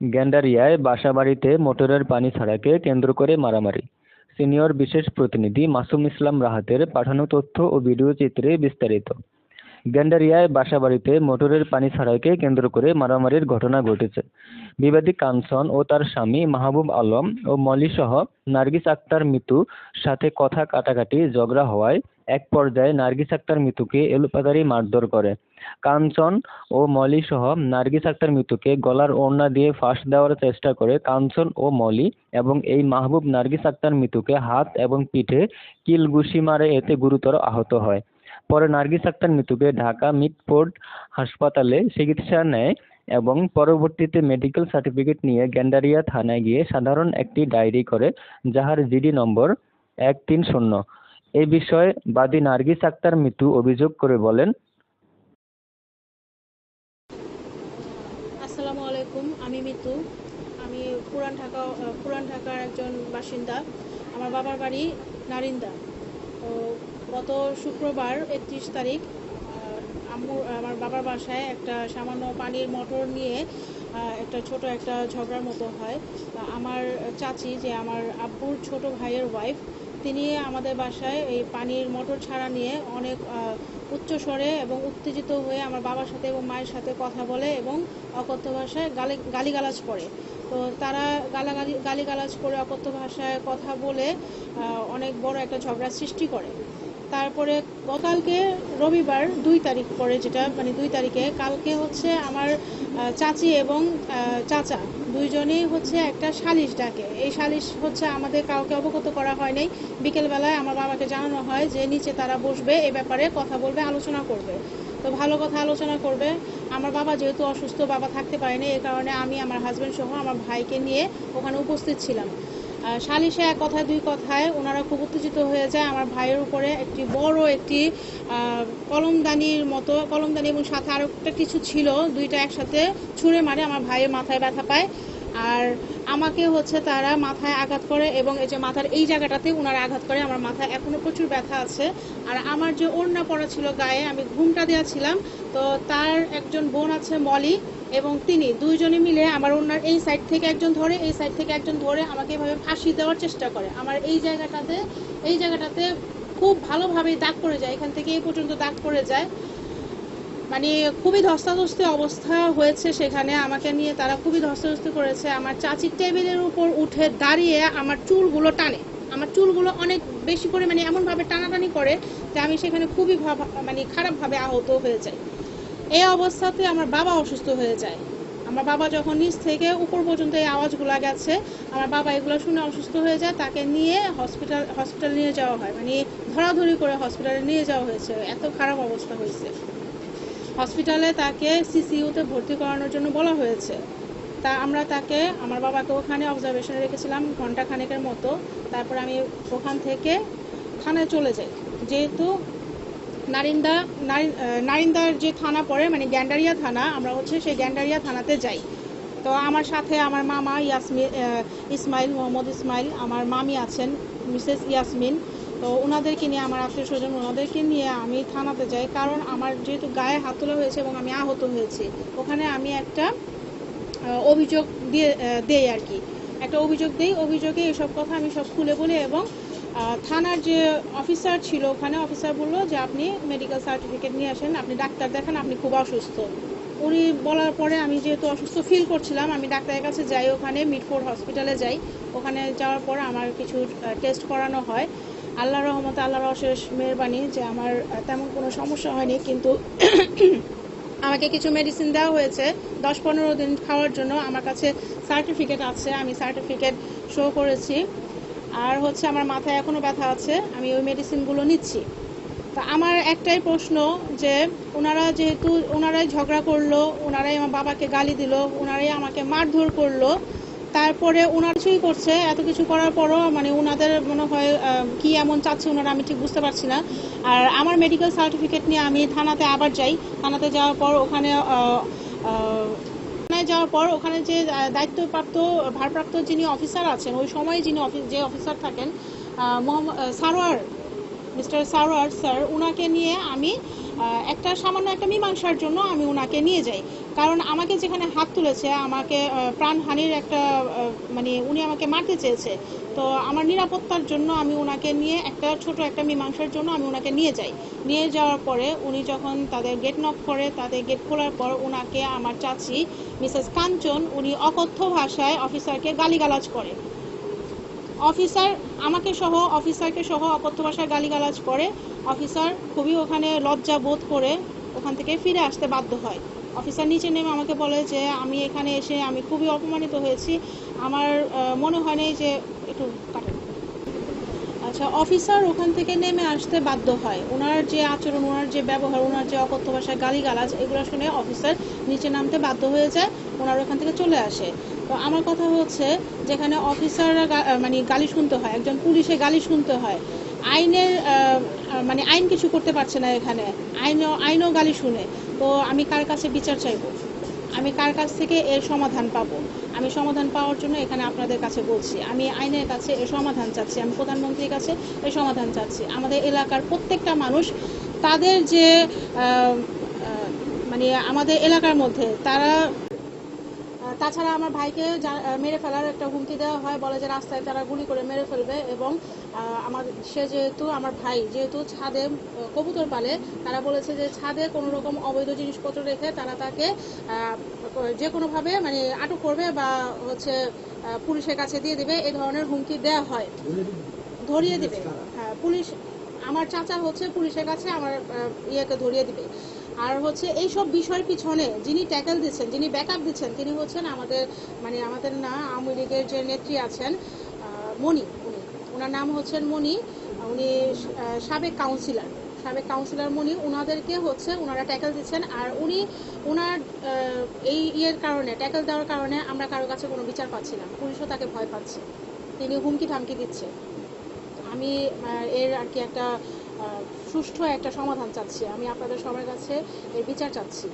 গ্যান্ডারিয়ায় বাসাবাড়িতে মোটরের পানি ছাড়াকে কেন্দ্র করে মারামারি। সিনিয়র বিশেষ প্রতিনিধি মাসুম ইসলাম রাহাতের পাঠানো তথ্য ও ভিডিও চিত্রে বিস্তারিত। গ্যান্ডারিয়ায় বাসাবাড়িতে মোটরের পানি ছাড়াকে কেন্দ্র করে মারামারির ঘটনা ঘটেছে। বিবাদী কাঞ্চন ও তার স্বামী মাহবুব আলম ও মলিসহ নার্গিস আক্তার মিতু সাথে কথা কাটাকাটি ঝগড়া হওয়ায় এক পর্যায়ে নার্গিস আক্তার মিতুকে এলোপাতাড়ি মারধর করে। কাঞ্চন ও মলি সহ নার্গিস আক্তার মিতুকে গলার ওড়না দিয়ে ফাঁস দেওয়ার চেষ্টা করে কাঞ্চন ও মলি এবং এই মাহবুব নার্গিস আক্তার মিতুকে হাত এবং পিঠে কিল ঘুষি মারে এতে গুরুতর আহত হয়। পরে নার্গিস আক্তার মিতুকে ঢাকা মিটফোর্ড হাসপাতালে চিকিৎসা নেয় এবং পরবর্তীতে মেডিকেল সার্টিফিকেট নিয়ে গ্যান্ডারিয়া থানায় গিয়ে সাধারণ একটি ডায়েরি করে, যাহার জিডি নম্বর এক তিন শূন্য। এ বিষয়ে বাদী নার্গিস আক্তার মিতু অভিযোগ করে বলেন। আসসালামু আলাইকুম আমি মিতু। আমি পুরান ঢাকা পুরান ঢাকার একজন বাসিন্দা। আমার বাবার বাড়ি নারিন্দা। তো গত শুক্রবার একত্রিশ তারিখ আহ, আম্মু আমার বাবার বাসায় একটা সামান্য পানির মোটর নিয়ে একটা ছোট একটা ঝগড়ার মতো হয়। আমার চাচি যে আমার আব্বুর ছোট ভাইয়ের ওয়াইফ তিনি আমাদের বাসায় এই পানির মোটর ছাড়া নিয়ে অনেক উচ্চ স্বরে এবং উত্তেজিত হয়ে আমার বাবার সাথে এবং মায়ের সাথে কথা বলে এবং অকথ্য ভাষায় গালি, গালিগালাজ করে। তো তারা গালাগালি, গালিগালাজ করে অকথ্য ভাষায় কথা বলে অনেক বড় একটা ঝগড়ার সৃষ্টি করে। তারপরে গতকালকে রবিবার দুই তারিখ পরে যেটা মানে দুই তারিখে, কালকে হচ্ছে আমার চাচি এবং চাচা দুইজনেই হচ্ছে একটা সালিশ ডাকে। এই সালিশ হচ্ছে আমাদের কাউকে অবগত করা হয় নাই। বিকেলবেলায় আমার বাবাকে জানানো হয় যে নিচে তারা বসবে, এ ব্যাপারে কথা বলবে, আলোচনা করবে। তো ভালো কথা আলোচনা করবে। আমার বাবা যেহেতু অসুস্থ, বাবা থাকতে পারেনি এই কারণে আমি, আমার হাজব্যান্ড সহ আমার ভাইকে নিয়ে ওখানে উপস্থিত ছিলাম। সালিশে এক কথায়, দুই কথায় ওনারা খুব উত্তেজিত হয়ে যায়। আমার ভাইয়ের উপরে একটি বড় একটি কলমদানির মতো, কলমদানি এবং সাথে আরও একটা কিছু ছিল, দুইটা একসাথে ছুঁড়ে মারে আমার ভাইয়ের মাথায় ব্যথা পায়। আর আমাকে হচ্ছে তারা মাথায় আঘাত করে এবং এই যে মাথার এই জায়গাটাতে ওনারা আঘাত করে, আমার মাথায় এখনও প্রচুর ব্যথা আছে। আর আমার যে ওড়না পড়া ছিল গায়ে, আমি ঘুমটা দেওয়া ছিলাম। তো তার একজন বোন আছে মলি এবং তিনি দুইজনে মিলে আমার ওনার এই সাইড থেকে একজন ধরে, এই সাইড থেকে একজন ধরে আমাকে এভাবে ফাঁসি দেওয়ার চেষ্টা করে। আমার এই জায়গাটাতে এই জায়গাটাতে খুব ভালোভাবে দাগ পড়ে যায়। এখান থেকে এই পর্যন্ত দাগ পড়ে যায়। মানে খুবই ধস্তাধস্তি অবস্থা হয়েছে সেখানে। আমাকে নিয়ে তারা খুবই ধস্তাধস্তি করেছে। আমার চাচির টেবিলের উপর উঠে দাঁড়িয়ে আমার চুলগুলো টানে। আমার চুলগুলো অনেক বেশি করে মানে এমনভাবে টানাটানি করে যে আমি সেখানে খুবই মানে খারাপভাবে আহত হয়ে যাই। এই অবস্থাতে আমার বাবা অসুস্থ হয়ে যায়। আমার বাবা যখন নিচ থেকে উপর পর্যন্ত এই আওয়াজগুলো গেছে, আমার বাবা এগুলো শুনে অসুস্থ হয়ে যায়, তাকে নিয়ে হসপিটাল হসপিটাল নিয়ে যাওয়া হয়। মানে ধরাধরি করে হসপিটালে নিয়ে যাওয়া হয়েছে। এত খারাপ অবস্থা হয়েছে। হসপিটালে তাকে সিসিইউতে ভর্তি করানোর জন্য বলা হয়েছে। তা আমরা তাকে, আমার বাবাকে ওখানে অবজারভেশনে রেখেছিলাম ঘণ্টা খানেকের মতো। তারপর আমি ওখান থেকে থানায় চলে যাই। যেহেতু নারিন্দা নারি- নারিন্দার যে থানা পড়ে মানে গ্যান্ডারিয়া থানা আমরা হচ্ছে সেই গ্যান্ডারিয়া থানাতে যাই। তো আমার সাথে আমার মামা ইয়াসমিন আহ, ইসমাইল মোহাম্মদ ইসমাইল আমার মামি আছেন মিসেস ইয়াসমিন। তো ওনাদেরকে নিয়ে আমার আত্মীয় স্বজন ওনাদেরকে নিয়ে আমি থানাতে যাই। কারণ আমার যেহেতু গায়ে হাত তোলা হয়েছে এবং আমি আহত হয়েছি ওখানে আমি একটা অভিযোগ দিয়ে দেই আর কি। একটা অভিযোগ দেই অভিযোগে এসব কথা আমি সব খুলে বলি এবং থানার যে অফিসার ছিল, ওখানে অফিসার বলল যে আপনি মেডিকেল সার্টিফিকেট নিয়ে আসেন, আপনি ডাক্তার দেখান, আপনি খুব অসুস্থ। উনি বলার পরে আমি যেহেতু অসুস্থ ফিল করছিলাম, আমি ডাক্তারের কাছে যাই, ওখানে মিটফোর্ড হসপিটালে যাই। ওখানে যাওয়ার পর আমার কিছু টেস্ট করানো হয়। আল্লাহ রহমতে, আল্লাহর অশেষ মেহরবানি যে আমার তেমন কোনো সমস্যা হয়নি, কিন্তু আমাকে কিছু মেডিসিন দেওয়া হয়েছে। দশ পনেরো দিন খাওয়ার জন্য আমার কাছে সার্টিফিকেট আছে, আমি সার্টিফিকেট শো করেছি। আর হচ্ছে আমার মাথায় এখনও ব্যথা আছে, আমি ওই মেডিসিনগুলো নিচ্ছি। তা আমার একটাই প্রশ্ন যে, ওনারা যেহেতু, ওনারাই ঝগড়া করল, ওনারাই আমার বাবাকে গালি দিল, ওনারাই আমাকে মারধর করল, তারপরে ওনার কিছুই করছে, এত কিছু করার পরও মানে ওনাদের মনে হয় কি এমন চাচ্ছে ওনারা আমি ঠিক বুঝতে পারছি না। আর আমার মেডিকেল সার্টিফিকেট নিয়ে আমি থানাতে আবার যাই, থানাতে যাওয়ার পর ওখানে থানায় যাওয়ার পর ওখানে যে দায়িত্বপ্রাপ্ত, ভারপ্রাপ্ত যিনি অফিসার আছেন, ওই সময় যিনি অফিস যে অফিসার থাকেন সারোয়ার, মিস্টার সারোয়ার, স্যার ওনাকে নিয়ে আমি একটা সামান্য একটা মীমাংসার জন্য আমি ওনাকে নিয়ে যাই। কারণ আমাকে যেখানে হাত তুলেছে, আমাকে প্রাণহানির একটা মানে উনি আমাকে মারতে চেয়েছে। তো আমার নিরাপত্তার জন্য আমি ওনাকে নিয়ে একটা ছোট একটা মীমাংসার জন্য আমি ওনাকে নিয়ে যাই। নিয়ে যাওয়ার পরে উনি যখন তাদের গেট নক করে, তাদের গেট খোলার পর ওনাকে আমার চাচি, মিসেস কাঞ্চন, উনি অকথ্য ভাষায় অফিসারকে গালিগালাজ করে। অফিসার আমাকে সহ, অফিসারকে সহ অকথ্য ভাষায় গালিগালাজ করে। অফিসার খুবই ওখানে লজ্জা বোধ করে ওখান থেকে ফিরে আসতে বাধ্য হয়। অফিসার নিচে নেমে আমাকে বলে যে, আমি এখানে এসে আমি খুবই অপমানিত হয়েছি। আমার মনে হয় নাই যে একটু কাটেন। আচ্ছা অফিসার ওখান থেকে নেমে আসতে বাধ্য হয়। ওনার যে আচরণ, ওনার যে ব্যবহার, ওনার যে অকথ্য ভাষায় গালিগালাজ, এগুলো শুনে অফিসার নিচে নামতে বাধ্য হয়ে যায়। ওনার ওখান থেকে চলে আসে। তো আমার কথা হচ্ছে, যেখানে অফিসাররা মানে গালি শুনতে হয়, একজন পুলিশে গালি শুনতে হয়, আইনের মানে আইন কিছু করতে পারছে না এখানে। আইনও আইনও গালি শুনে। তো আমি কার কাছে বিচার চাইব? আমি কার কাছ থেকে এর সমাধান পাব? আমি সমাধান পাওয়ার জন্য এখানে আপনাদের কাছে বলছি। আমি আইনের কাছে এর সমাধান চাচ্ছি। আমি প্রধানমন্ত্রীর কাছে এর সমাধান চাচ্ছি। আমাদের এলাকার প্রত্যেকটা মানুষ তাদের যে মানে আমাদের এলাকার মধ্যে তারা তাছাড়া আমার ভাইকে মেরে ফেলার একটা হুমকি দেওয়া হয়। বলে যে রাস্তায় তারা গুলি করে মেরে ফেলবে এবং আমার, সে যেহেতু আমার ভাই, যেহেতু ছাদে কবুতর পালে, তারা বলেছে যে ছাদে কোনো রকম অবৈধ জিনিসপত্র রেখে তারা তাকে যে কোনোভাবে মানে আটক করবে বা হচ্ছে পুলিশের কাছে দিয়ে দিবে এই ধরনের হুমকি দেওয়া হয়। ধরিয়ে দিবে। হ্যাঁ পুলিশ, আমার চাচা হচ্ছে পুলিশের কাছে আমার ইয়েকে ধরিয়ে দিবে। আর হচ্ছে এই সব বিষয়ের পিছনে যিনি ট্যাকেল দিচ্ছেন, যিনি ব্যাকআপ দিচ্ছেন, তিনি হচ্ছেন আমাদের মানে আমাদের না আওয়ামী লীগের যে নেত্রী আছেন মণি, উনি। ওনার নাম হচ্ছেন মণি, উনি সাবেক কাউন্সিলর সাবেক কাউন্সিলর মণি ওনাদেরকে হচ্ছে ওনারা ট্যাকেল দিচ্ছেন। আর উনি ওনার এই ইয়ের কারণে ট্যাকেল দেওয়ার কারণে আমরা কারও কাছে কোনো বিচার পাচ্ছি না। পুলিশও তাকে ভয় পাচ্ছে। তিনি হুমকি ধামকি দিচ্ছে। আমি এর আর কি একটা সুষ্ঠু একটা সমাধান চাচ্ছি। আমি আপনাদের সবার কাছে এর বিচার চাচ্ছি।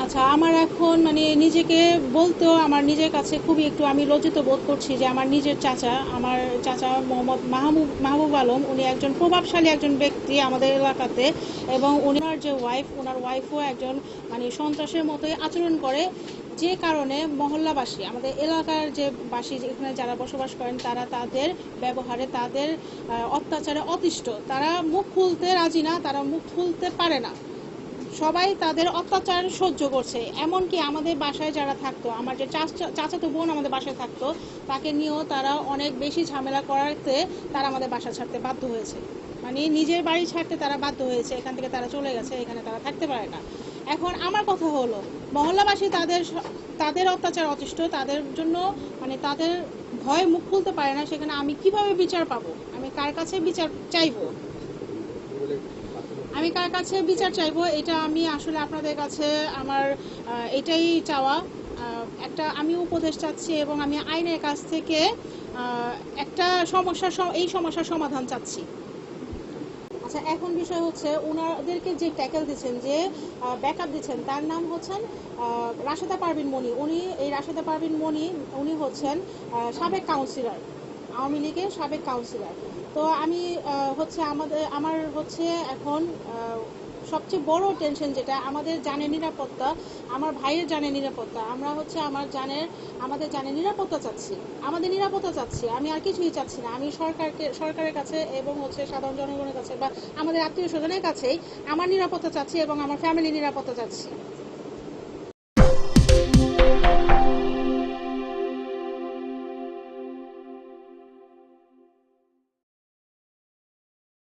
আচ্ছা আমার এখন মানে নিজেকে বলতেও আমার নিজের কাছে খুবই একটু আমি লজ্জিত বোধ করছি যে আমার নিজের চাচা, আমার চাচা মোহাম্মদ মাহবুব মাহবুব আলম, উনি একজন প্রভাবশালী একজন ব্যক্তি আমাদের এলাকাতে এবং ওনার যে ওয়াইফ ওনার ওয়াইফও একজন মানে সন্ত্রাসের মতোই আচরণ করে। যে কারণে মহল্লাবাসী, আমাদের এলাকার যে বাসী এখানে যারা বসবাস করেন, তারা তাদের ব্যবহারে, তাদের অত্যাচারে অতিষ্ঠ। তারা মুখ খুলতে রাজি না, তারা মুখ খুলতে পারে না। সবাই তাদের অত্যাচার সহ্য করছে। এমনকি আমাদের বাসায় যারা থাকতো, আমার যে চাচা- চাচাতো বোন আমাদের বাসায় থাকতো, তাকে নিয়েও তারা অনেক বেশি ঝামেলা করাতে তারা আমাদের বাসা ছাড়তে বাধ্য হয়েছে। মানে নিজের বাড়ি ছাড়তে তারা বাধ্য হয়েছে। এখান থেকে তারা চলে গেছে, এখানে তারা থাকতে পারে না। এখন আমার কথা হলো, মহল্লাবাসী তাদের তাদের অত্যাচার অতিষ্ঠ, তাদের জন্য মানে তাদের ভয় মুখ খুলতে পারে না, সেখানে আমি কীভাবে বিচার পাবো? আমি কার কাছে বিচার চাইব? আমি কার কাছে বিচার চাইব? এটা আমি আসলে আপনাদের কাছে আমার এটাই চাওয়া। একটা আমি উপদেশ চাচ্ছি এবং আমি আইনের কাছ থেকে একটা সমস্যার এই সমস্যার সমাধান চাচ্ছি। আচ্ছা এখন বিষয় হচ্ছে ওনাদেরকে যে ট্যাকেল দিচ্ছেন, যে ব্যাকআপ দিচ্ছেন, তার নাম হচ্ছেন রাশেদা পারভিন মণি উনি, এই রাশেদা পারভিন মণি উনি হচ্ছেন সাবেক কাউন্সিলর আওয়ামী লীগের সাবেক কাউন্সিলর তো আমি হচ্ছে আমাদের, আমার হচ্ছে এখন সবচেয়ে বড় টেনশন যেটা, আমাদের জানে নিরাপত্তা, আমার ভাইয়ের জানে নিরাপত্তা, আমরা হচ্ছে আমার জানের, আমাদের জানে নিরাপত্তা চাচ্ছি, আমাদের নিরাপত্তা চাচ্ছি, আমি আর কিছুই চাচ্ছি না, আমি সরকারকে, সরকারের কাছে এবং হচ্ছে সাধারণ জনগণের কাছে বা আমাদের আত্মীয় স্বজনের কাছেই আমার নিরাপত্তা চাচ্ছি এবং আমার ফ্যামিলি নিরাপত্তা চাচ্ছি।